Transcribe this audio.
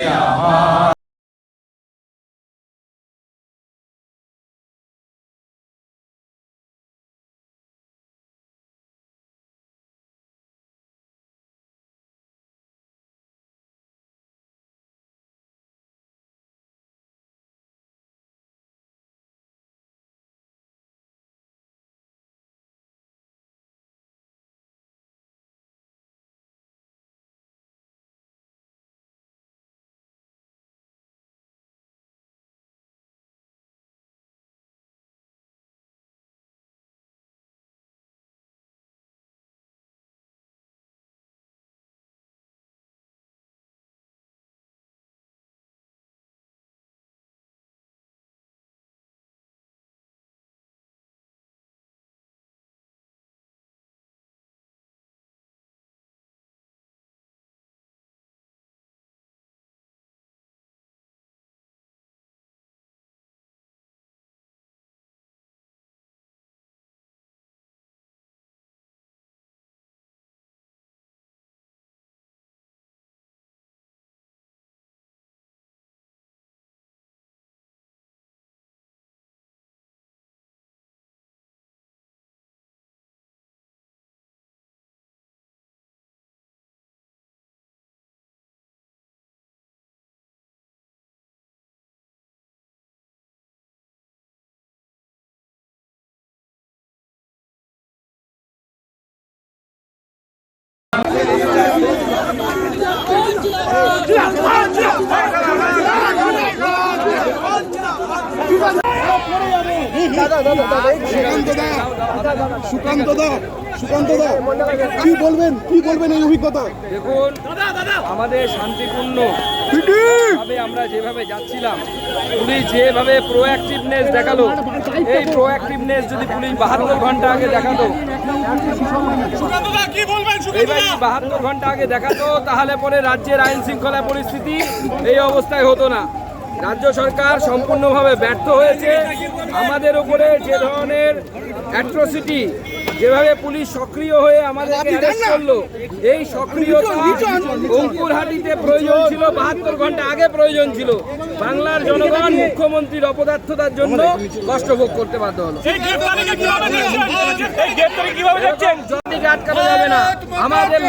小 Yeah. আমাদের শান্তিপূর্ণ আমরা যেভাবে যাচ্ছিলাম যেভাবে দেখাল এই প্রোঅ্যাক্টিভনেস যদি পুলিশ বাহাত্তর আগে দেখাতো বাহাত্তর ঘণ্টা আগে দেখাতো তাহলে পরে রাজ্যের আইন শৃঙ্খলা পরিস্থিতি এই অবস্থায় হতো না রাজ্য সরকার সম্পূর্ণভাবে ব্যর্থ হয়েছে আমাদের উপরে যে ধরনের অ্যাট্রোসিটি যেভাবে পুলিশ সক্রিয় হয়ে আমাদের করল এই সক্রিয়তা অঙ্কুরহাটিতে প্রয়োজন ছিল বাহাত্তর ঘণ্টা আগে প্রয়োজন ছিল বাংলার জনগণ মুখ্যমন্ত্রীর অপদার্থতার জন্য কষ্ট ভোগ করতে বাধ্য হলো আটকানো যাবে না আমাদের